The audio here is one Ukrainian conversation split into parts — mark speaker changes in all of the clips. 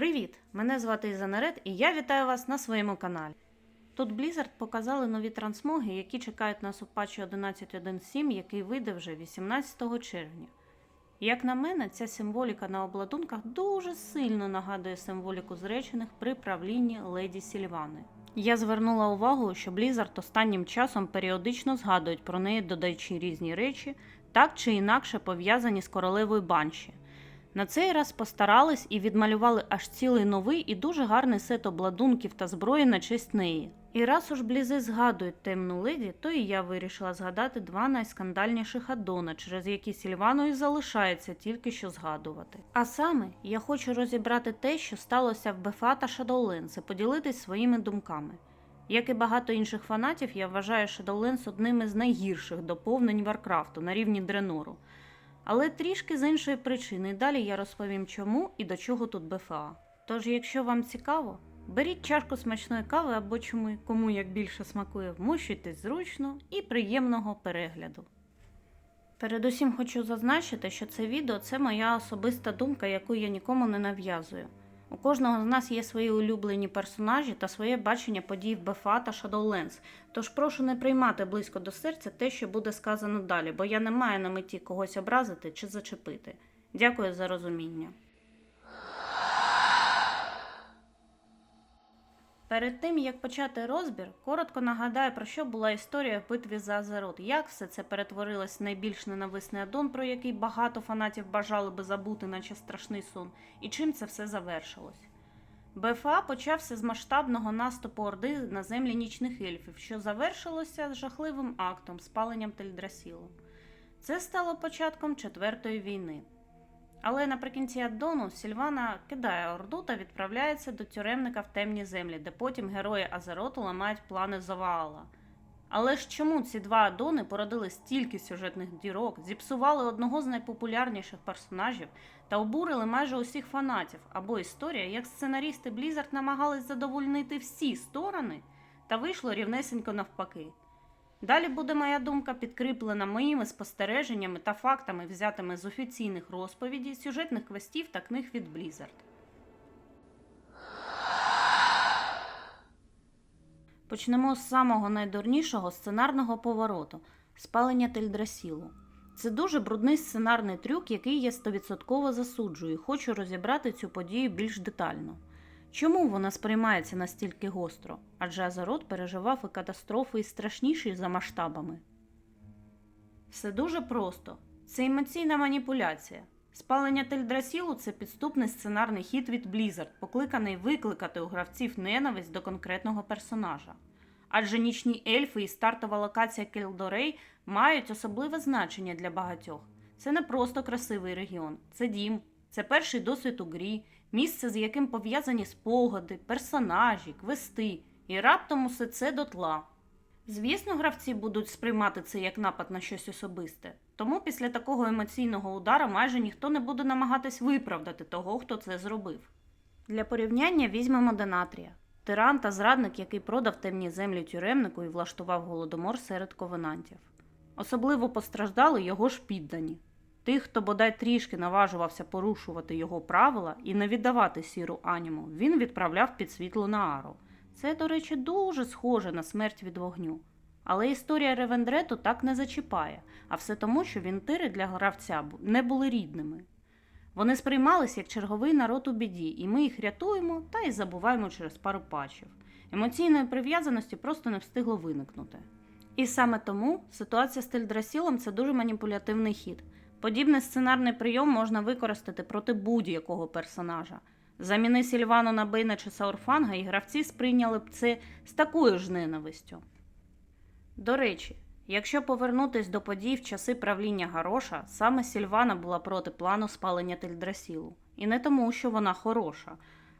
Speaker 1: Привіт! Мене звати Ізанарет і я вітаю вас на своєму каналі. Тут Blizzard показали нові трансмоги, які чекають нас у патчі 11.1.7, який вийде вже 18 червня. Як на мене, ця символіка на обладунках дуже сильно нагадує символіку зречених при правлінні леді Сільвани. Я звернула увагу, що Blizzard останнім часом періодично згадують про неї, додаючи різні речі, так чи інакше пов'язані з королевою Банші. На цей раз постарались і відмалювали аж цілий новий і дуже гарний сет обладунків та зброї на честь неї. І раз уж блізи згадують темну леді, то і я вирішила згадати два найскандальніших аддона, через які Сільвану і залишається тільки що згадувати. А саме я хочу розібрати те, що сталося в Бефа та Shadowlands, і поділитись своїми думками. Як і багато інших фанатів, я вважаю Shadowlands одним із найгірших доповнень Варкрафту на рівні Дренору. Але трішки з іншої причини. Далі я розповім чому і до чого тут БФА. Тож, якщо вам цікаво, беріть чашку смачної кави або чому кому як більше смакує, вмощуйтесь зручно і приємного перегляду. Передусім хочу зазначити, що це відео це моя особиста думка, яку я нікому не нав'язую. У кожного з нас є свої улюблені персонажі та своє бачення подій в БФА та Shadowlands, тож прошу не приймати близько до серця те, що буде сказано далі, бо я не маю на меті когось образити чи зачепити. Дякую за розуміння. Перед тим як почати розбір, коротко нагадаю, про що була історія в битві за Азерот, як все це перетворилось в найбільш ненависний аддон, про який багато фанатів бажали би забути, наче страшний сон, і чим це все завершилось. БФА почався з масштабного наступу Орди на землі нічних ельфів, що завершилося жахливим актом спаленням Тельдрасілу. Це стало початком Четвертої війни. Але наприкінці аддону Сільвана кидає Орду та відправляється до тюремника в темні землі, де потім герої Азероту ламають плани Заваала. Але ж чому ці два аддони породили стільки сюжетних дірок, зіпсували одного з найпопулярніших персонажів та обурили майже усіх фанатів, або історія, як сценарісти Blizzard намагались задовольнити всі сторони, та вийшло рівнесенько навпаки. Далі буде моя думка підкріплена моїми спостереженнями та фактами, взятими з офіційних розповідей, сюжетних квестів та книг від Blizzard. Почнемо з самого найдурнішого сценарного повороту спалення Тельдрасілу. Це дуже брудний сценарний трюк, який я стовідсотково засуджую, хочу розібрати цю подію більш детально. Чому вона сприймається настільки гостро? Адже Азерот переживав і катастрофи і страшніші за масштабами. Все дуже просто. Це емоційна маніпуляція. Спалення Тельдрасілу це підступний сценарний хід від Blizzard, покликаний викликати у гравців ненависть до конкретного персонажа. Адже нічні ельфи і стартова локація Келдорей мають особливе значення для багатьох. Це не просто красивий регіон, це дім, це перший досвід у грі, місце, з яким пов'язані спогади, персонажі, квести, і раптом усе це дотла. Звісно, гравці будуть сприймати це як напад на щось особисте, тому після такого емоційного удара майже ніхто не буде намагатись виправдати того, хто це зробив. Для порівняння візьмемо Денатрія, тиран та зрадник, який продав темні землі тюремнику і влаштував голодомор серед ковенантів. Особливо постраждали його ж піддані. Тих, хто бодай трішки наважувався порушувати його правила і не віддавати сіру аніму, він відправляв під світло на Ару. Це, до речі, дуже схоже на смерть від вогню. Але історія Ревендрету так не зачіпає, а все тому, що вінтири для гравця не були рідними. Вони сприймались як черговий народ у біді, і ми їх рятуємо та й забуваємо через пару патчів. Емоційної прив'язаності просто не встигло виникнути. І саме тому ситуація з Тельдрасілом це дуже маніпулятивний хід. Подібний сценарний прийом можна використати проти будь-якого персонажа. Заміни Сільвану на Бейна чи Саурфанга, і гравці сприйняли б це з такою ж ненавистю. До речі, якщо повернутись до подій в часи правління Гароша, саме Сільвана була проти плану спалення Тельдрасілу. І не тому, що вона хороша.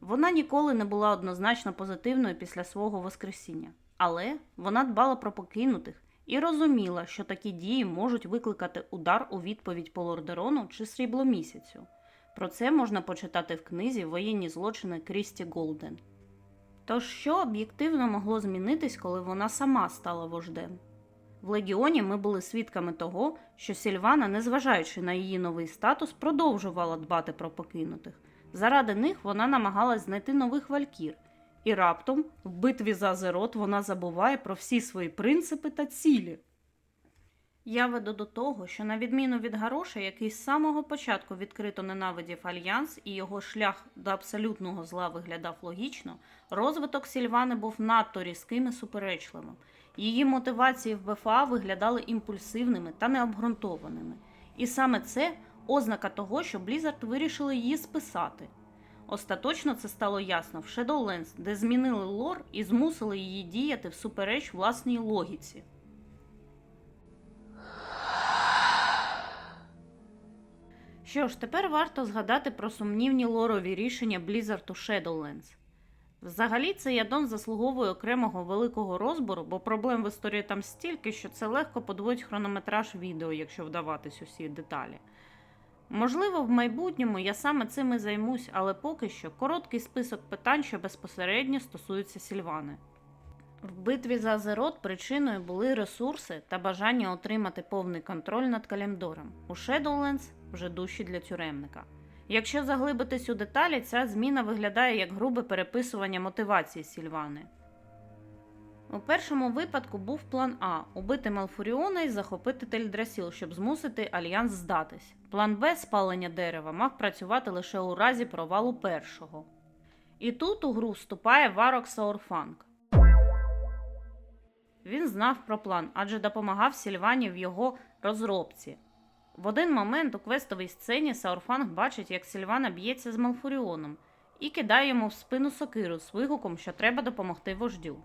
Speaker 1: Вона ніколи не була однозначно позитивною після свого Воскресіння. Але вона дбала про покинутих і розуміла, що такі дії можуть викликати удар у відповідь по Лордерону чи Срібломісяцю. Про це можна почитати в книзі Воєнні злочини Крісті Голден. Тож що об'єктивно могло змінитись, коли вона сама стала вождем? В легіоні ми були свідками того, що Сільвана, незважаючи на її новий статус, продовжувала дбати про покинутих. Заради них вона намагалась знайти нових валькір, і раптом в битві за Азерот вона забуває про всі свої принципи та цілі. Я веду до того, що на відміну від Гароша, який з самого початку відкрито ненавидів альянс і його шлях до абсолютного зла виглядав логічно, розвиток Сільвани був надто різким і суперечливим. Її мотивації в БФА виглядали імпульсивними та необґрунтованими. І саме це ознака того, що Blizzard вирішили її списати. Остаточно це стало ясно в Shadowlands, де змінили лор і змусили її діяти всупереч власній логіці. Що ж, тепер варто згадати про сумнівні лорові рішення Blizzard у Shadowlands. Взагалі, цей аддон заслуговує окремого великого розбору, бо проблем в історії там стільки, що це легко подвоїть хронометраж відео, якщо вдаватись усі деталі. Можливо, в майбутньому я саме цим і займусь, але поки що короткий список питань, що безпосередньо стосуються Сільвани. В битві за Азерот причиною були ресурси та бажання отримати повний контроль над калімдором. У Shadowlands вже душі для тюремника. Якщо заглибитись у деталі, ця зміна виглядає як грубе переписування мотивації Сільвани. У першому випадку був план А убити Малфуріона і захопити Тельдрасіл, щоб змусити альянс здатись. План Б спалення дерева мав працювати лише у разі провалу першого. І тут у гру вступає Варок Саурфанг. Він знав про план, адже допомагав Сільвані в його розробці. В один момент у квестовій сцені Саурфанг бачить, як Сільвана б'ється з Малфуріоном і кидає йому в спину сокиру з вигуком, що треба допомогти вождю.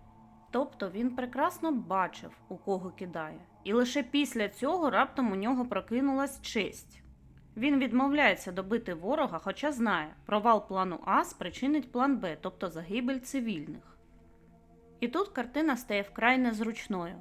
Speaker 1: Тобто він прекрасно бачив, у кого кидає, і лише після цього раптом у нього прокинулась честь. Він відмовляється добити ворога, хоча знає, провал плану А спричинить план Б, тобто загибель цивільних. І тут картина стає вкрай незручною.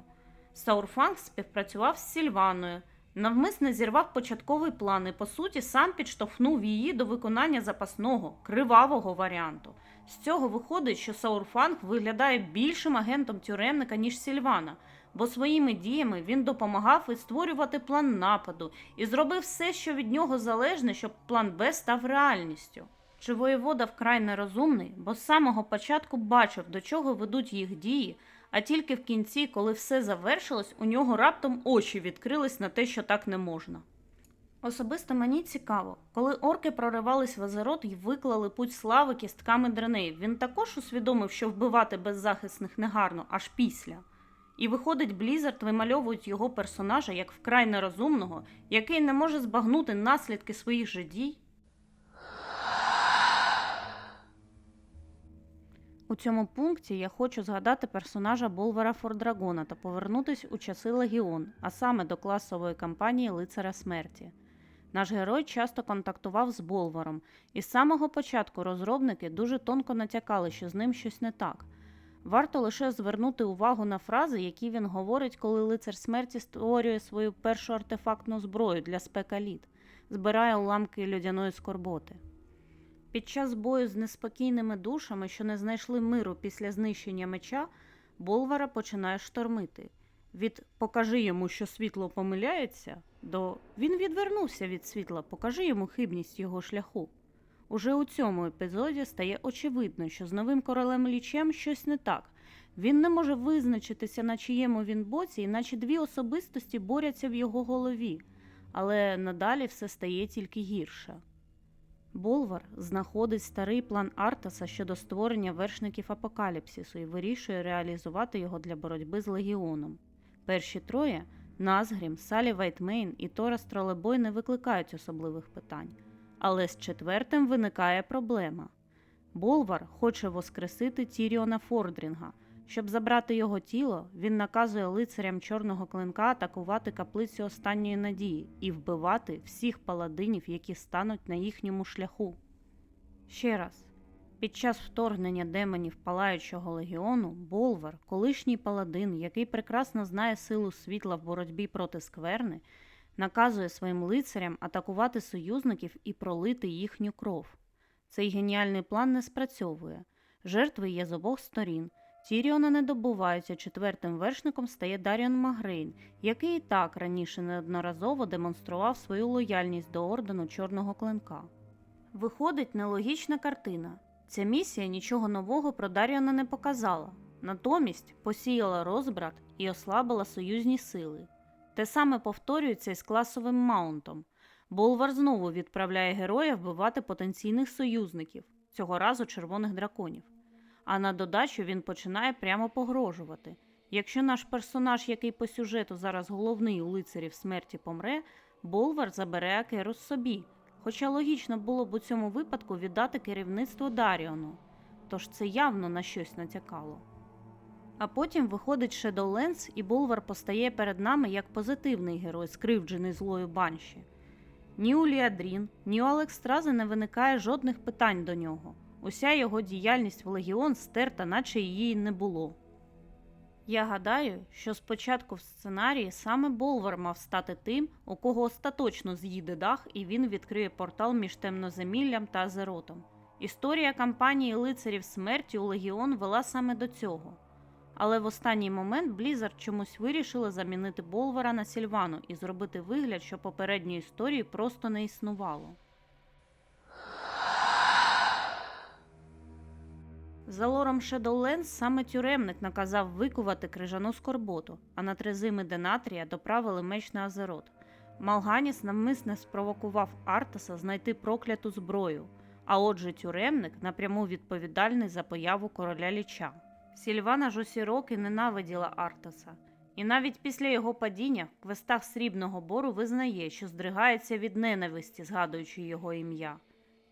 Speaker 1: Саурфанг співпрацював з Сільваною, навмисне зірвав початковий план і, по суті, сам підштовхнув її до виконання запасного, кривавого варіанту. З цього виходить, що Саурфанг виглядає більшим агентом тюремника, ніж Сільвана, бо своїми діями він допомагав і створювати план нападу і зробив все, що від нього залежне, щоб план Б став реальністю. Чи воєвода вкрай нерозумний, бо з самого початку бачив, до чого ведуть їх дії, а тільки в кінці, коли все завершилось, у нього раптом очі відкрились на те, що так не можна. Особисто мені цікаво, коли орки проривались в Азерот і виклали путь слави кістками дренеїв, він також усвідомив, що вбивати беззахисних негарно аж після. І виходить, Блізард вимальовують його персонажа як вкрай нерозумного, який не може збагнути наслідки своїх же дій. У цьому пункті я хочу згадати персонажа Болвара Фордрагона та повернутись у часи Легіон, а саме до класової кампанії Лицаря смерті. Наш герой часто контактував з Болваром, і з самого початку розробники дуже тонко натякали, що з ним щось не так. Варто лише звернути увагу на фрази, які він говорить, коли лицар смерті створює свою першу артефактну зброю для спекаліт, збирає уламки льодяної скорботи. Під час бою з неспокійними душами, що не знайшли миру після знищення меча, Болвара починає штормити. Від покажи йому, що світло помиляється, до він відвернувся від світла, покажи йому хибність його шляху. Уже у цьому епізоді стає очевидно, що з новим королем лічем щось не так. Він не може визначитися, на чиєму він боці, іначе дві особистості борються в його голові, але надалі все стає тільки гірше. Болвар знаходить старий план Артаса щодо створення вершників апокаліпсису і вирішує реалізувати його для боротьби з легіоном. Перші троє Назгрім, Салі Вайтмейн і Тора Стролебой не викликають особливих питань. Але з четвертим виникає проблема. Болвар хоче воскресити Тіріона Фордрінга. Щоб забрати його тіло, він наказує лицарям чорного клинка атакувати каплицю останньої надії і вбивати всіх паладинів, які стануть на їхньому шляху. Ще раз. Під час вторгнення демонів Палаючого легіону Болвар, колишній паладин, який прекрасно знає силу світла в боротьбі проти скверни, наказує своїм лицарям атакувати союзників і пролити їхню кров. Цей геніальний план не спрацьовує. Жертви є з обох сторін. Тіріона не добувається, четвертим вершником стає Даріон Магрейн, який і так раніше неодноразово демонстрував свою лояльність до ордену Чорного клинка. Виходить нелогічна картина. Ця місія нічого нового про Даріона не показала, натомість посіяла розбрат і ослабила союзні сили. Те саме повторюється і з класовим маунтом. Болвар знову відправляє героя вбивати потенційних союзників, цього разу червоних драконів. А на додачу він починає прямо погрожувати. Якщо наш персонаж, який по сюжету зараз головний у лицарів смерті помре, Болвар забере Акерус собі. Хоча логічно було б у цьому випадку віддати керівництво Даріону, тож це явно на щось натякало. А потім виходить Shadowlands, і Болвар постає перед нами як позитивний герой, скривджений злою банші. Ні у Ліадрін, ні у Алекстрази не виникає жодних питань до нього. Уся його діяльність в Легіон стерта, наче її не було. Я гадаю, що спочатку в сценарії саме Болвар мав стати тим, у кого остаточно з'їде дах, і він відкриє портал між темноземіллям та Азеротом. Історія кампанії лицарів смерті у Легіон вела саме до цього. Але в останній момент Блізард чомусь вирішили замінити Болвара на Сільвану і зробити вигляд, що попередньої історії просто не існувало. За лором Shadowlands саме тюремник наказав викувати крижану скорботу, а на трезими Денатрія доправили меч на Азерот. Малганіс навмисне спровокував Артаса знайти прокляту зброю, а отже тюремник напряму відповідальний за появу короля ліча. Сільвана ж усі роки ненавиділа Артаса, і навіть після його падіння в квестах срібного бору визнає, що здригається від ненависті, згадуючи його ім'я.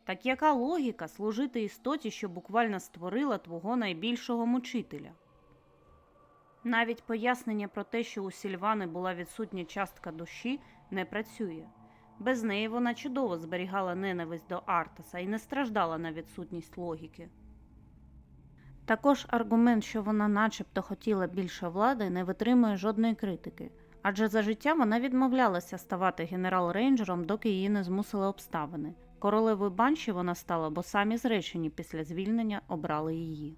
Speaker 1: Так яка логіка служити істоті, що буквально створила твого найбільшого мучителя? Навіть пояснення про те, що у Сільвани була відсутня частка душі, не працює. Без неї вона чудово зберігала ненависть до Артаса і не страждала на відсутність логіки. Також аргумент, що вона начебто хотіла більше влади, не витримує жодної критики, адже за життя вона відмовлялася ставати генерал-рейнджером, доки її не змусили обставини. Королевою банші вона стала, бо самі зречені після звільнення обрали її.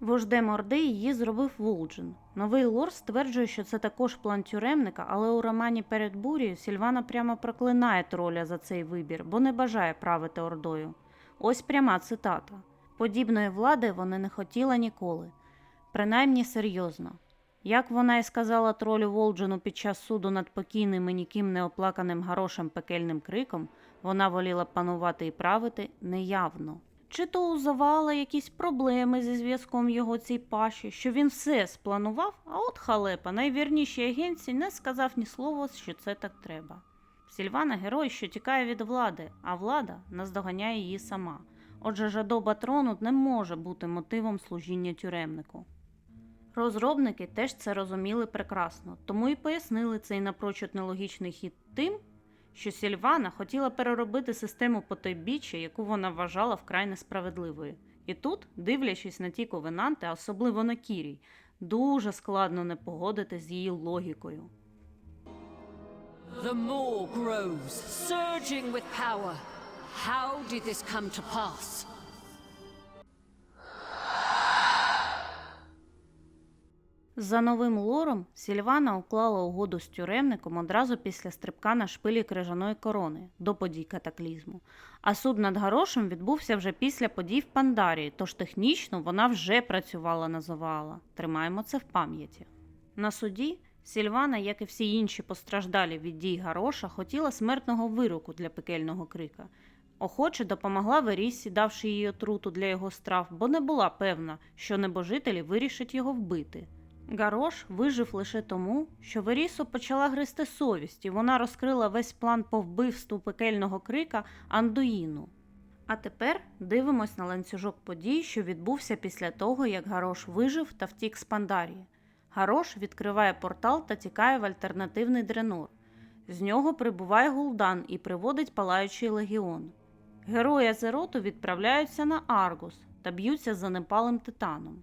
Speaker 1: Вождем Орди її зробив Волджин. Новий лор стверджує, що це також план тюремника, але у романі перед бурєю Сільвана прямо проклинає троля за цей вибір, бо не бажає правити Ордою. Ось пряма цитата. Подібної влади вони не хотіла ніколи, принаймні серйозно. Як вона і сказала тролю Волджину під час суду над покійним і ніким не оплаканим гарошем пекельним криком, вона воліла панувати і правити неявно. Чи то у Завала якісь проблеми зі зв'язком його цій паші, що він все спланував, а от халепа, найвірнішій агенції, не сказав ні слова, що це так треба. Сільвана герой, що тікає від влади, а влада наздоганяє її сама. Отже, жадоба трону не може бути мотивом служіння тюремнику. Розробники теж це розуміли прекрасно, тому і пояснили цей напрочуд нелогічний хід тим, що Сільвана хотіла переробити систему потойбіччя, яку вона вважала вкрай несправедливою. І тут, дивлячись на ті ковенанти, особливо на Кірій, дуже складно не погодити з її логікою.
Speaker 2: The Moor grows, surging with power. How did this come to pass?
Speaker 1: За новим лором Сільвана уклала угоду з тюремником одразу після стрибка на шпилі крижаної корони до подій катаклізму. А суд над Гарошем відбувся вже після подій в Пандарії, тож технічно вона вже працювала на Завала. Тримаємо це в пам'яті. На суді Сільвана, як і всі інші постраждалі від дій Гароша, хотіла смертного вироку для пекельного крика. Охоче допомогла Веріссі, давши їй отруту для його страв, бо не була певна, що небожителі вирішать його вбити. Гарош вижив лише тому, що Верісу почала гристи совість, і вона розкрила весь план по вбивству пекельного крика Андуїну. А тепер дивимось на ланцюжок подій, що відбувся після того, як Гарош вижив та втік з Пандарії. Гарош відкриває портал та тікає в альтернативний дренор. З нього прибуває Гул'дан і приводить палаючий легіон. Герої Азероту відправляються на Аргус та б'ються з занепалим титаном.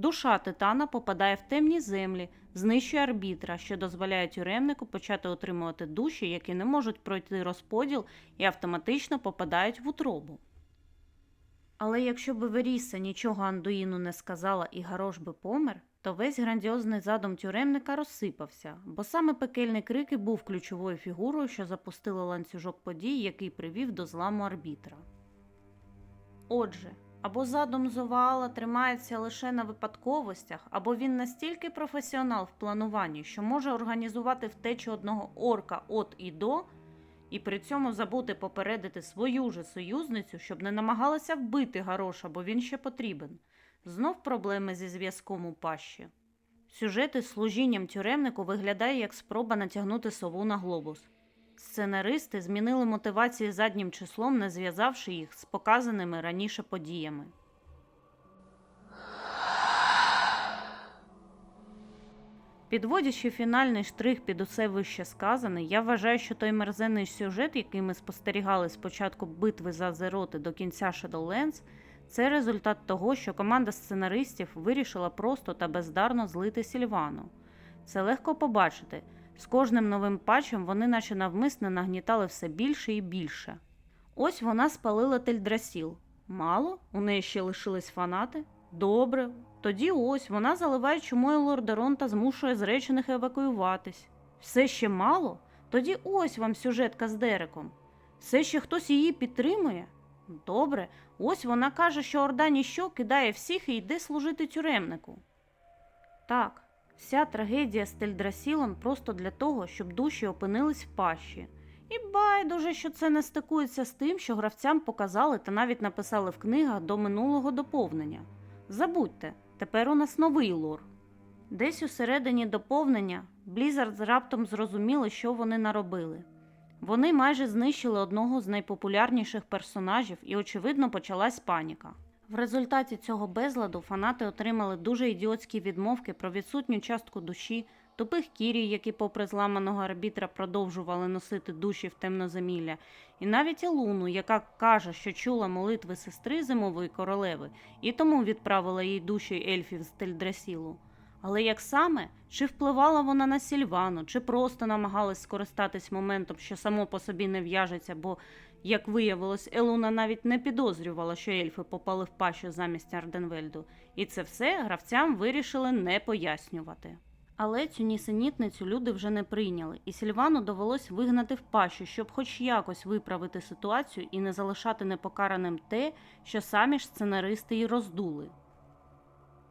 Speaker 1: Душа титана попадає в темні землі, знищує арбітра, що дозволяє тюремнику почати отримувати душі, які не можуть пройти розподіл і автоматично попадають в утробу. Але якщо би Веріса нічого Андуїну не сказала і Гарош би помер, то весь грандіозний задум тюремника розсипався, бо саме пекельний крик і був ключовою фігурою, що запустила ланцюжок подій, який привів до зламу арбітра. Отже, або задум Зоваала тримається лише на випадковостях, або він настільки професіонал в плануванні, що може організувати втечу одного орка от і до, і при цьому забути попередити свою же союзницю, щоб не намагалася вбити Гароша, бо він ще потрібен. Знов проблеми зі зв'язком у пащі. Сюжет із служінням тюремнику виглядає як спроба натягнути сову на глобус. Сценаристи змінили мотивації заднім числом, не зв'язавши їх з показаними раніше подіями. Підводячи фінальний штрих під усе вище сказане, я вважаю, що той мерзенний сюжет, який ми спостерігали з початку битви за Азероти до кінця Shadowlands, це результат того, що команда сценаристів вирішила просто та бездарно злити Сільвану. Це легко побачити. З кожним новим патчем вони наче навмисне нагнітали все більше і більше. Ось вона спалила Тельдрасіл. Мало? У неї ще лишились фанати? Добре. Тоді ось вона заливає чумою Лордерон та змушує зречених евакуюватись. Все ще мало? Тоді ось вам сюжетка з Дереком. Все ще хтось її підтримує? Добре, ось вона каже, що Орда ніщо кидає всіх і йде служити тюремнику. Так, вся трагедія з Тельдрасілом просто для того, щоб душі опинились в пащі. І байдуже, що це не стикується з тим, що гравцям показали та навіть написали в книгах до минулого доповнення. Забудьте, тепер у нас новий лор. Десь у середині доповнення Blizzard раптом зрозуміли, що вони наробили. Вони майже знищили одного з найпопулярніших персонажів, і, очевидно, почалась паніка. В результаті цього безладу фанати отримали дуже ідіотські відмовки про відсутню частку душі, тупих кірій, які, попри зламаного арбітра, продовжували носити душі в темноземілля, і навіть Ілуну, яка каже, що чула молитви сестри зимової королеви, і тому відправила їй душі ельфів з Тельдрасілу. Але як саме, чи впливала вона на Сільвану, чи просто намагалась скористатись моментом, що само по собі не в'яжеться, бо, як виявилось, Елуна навіть не підозрювала, що ельфи попали в пащу замість Арденвельду, і це все гравцям вирішили не пояснювати. Але цю нісенітницю люди вже не прийняли, і Сільвану довелось вигнати в пащу, щоб хоч якось виправити ситуацію і не залишати непокараним те, що самі ж сценаристи й роздули.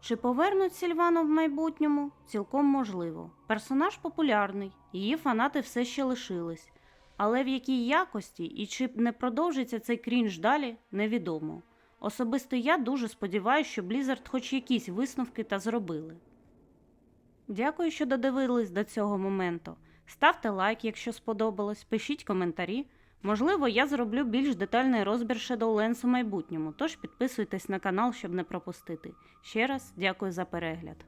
Speaker 1: Чи повернуть Сільвану в майбутньому? Цілком можливо. Персонаж популярний, її фанати все ще лишились. Але в якій якості і чи не продовжиться цей крінж далі, невідомо. Особисто я дуже сподіваюся, що Blizzard хоч якісь висновки та зробили. Дякую, що додивились до цього моменту. Ставте лайк, якщо сподобалось, пишіть коментарі. Можливо, я зроблю більш детальний розбір Shadowlands у майбутньому, тож підписуйтесь на канал, щоб не пропустити. Ще раз дякую за перегляд.